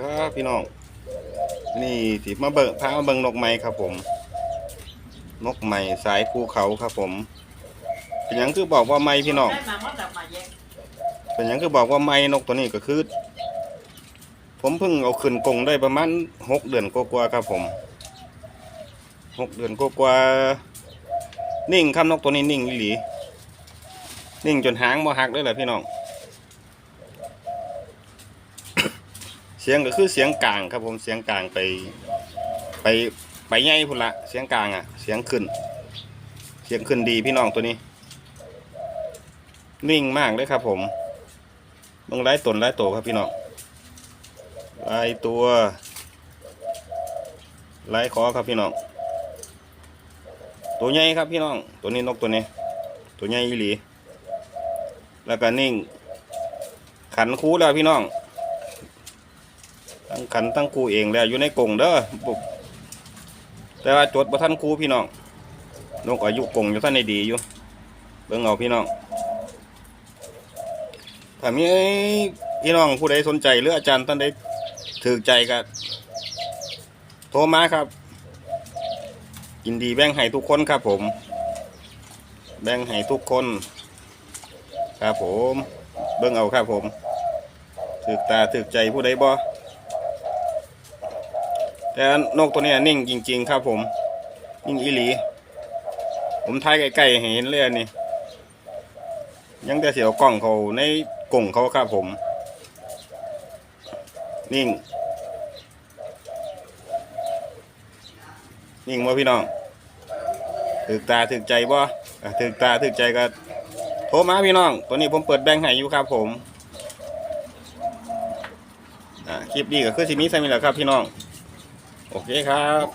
ครับพี่น้อง นี่สิมาเบิ่งพามาเบิงนกไม้ครับผม นกไม้สายภูเขาครับผม เป็นหยังคือบอกว่าไม้พี่น้อง ได้มาว่าจะมาแยกเป็นหยังคือบอกว่าไม้นกตัวนี้ก็คือ ผมเพิ่งเอาขึ้นกรงได้ประมาณหกเดือนกว่าๆครับผมหกเดือนกว่าๆนิ่งครับนกตัวนี้นิ่งอีหลี นิ่งจนหางบ่หักเลยแหละพี่น้อง เสียงก็คือเสียงกลางครับผมเสียงกลางไป ไปไปใหญ่พุ่นละเสียงกลางอะ เสียงขึ้น เสียงขึ้นดีพี่น้องตัวนี้ นิ่งมากเลยครับ ผมเบิ่งไล่ตนไล่โตครับพี่น้องไล่ตัวไล่คอครับพี่น้องตัวใหญ่ครับพี่น้อง ตัวนี้นกตัวนี้ ตัวใหญ่อีหลี แล้วก็นิ่ง ขันคูแล้วพี่น้อง ตั้งขันตั้งครูเองแล้วอยู่ในกงเด้อบุแต่ว่าจดบ่ท่านครูพี่น้องนกอายุกงอยู่ท่านในดีอยู่เบิ่งเอาพี่น้องถ้ามีพี่น้องผู้ใดสนใจหรืออาจารย์ท่านใดถือใจก็โทรมาครับยินดีแบ่งให้ทุกคนครับผม แบ่งให้ทุกคน ครับผม เบิ่งเอาครับผมถึกตาถึกใจผู้ใดบ่ แต่นกตัวนี้นิ่งจริง ๆ ครับผม นิ่งอีหลี ผมถ่ายใกล้ๆเห็นเลยนี่ ยังแต่เสียวกล้องเขาในกล่องเขาครับผม นิ่ง นิ่งบ่พี่น้องถึกตาถึกใจบ่ถึกตาถึกใจก็โทรมาพี่น้อง ตัวนี้ผมเปิดแบงค์ให้อยู่ครับผมคลิปนี้ก็คือสิมีใช่ไหมล่ะครับพี่น้อง โอเคครับ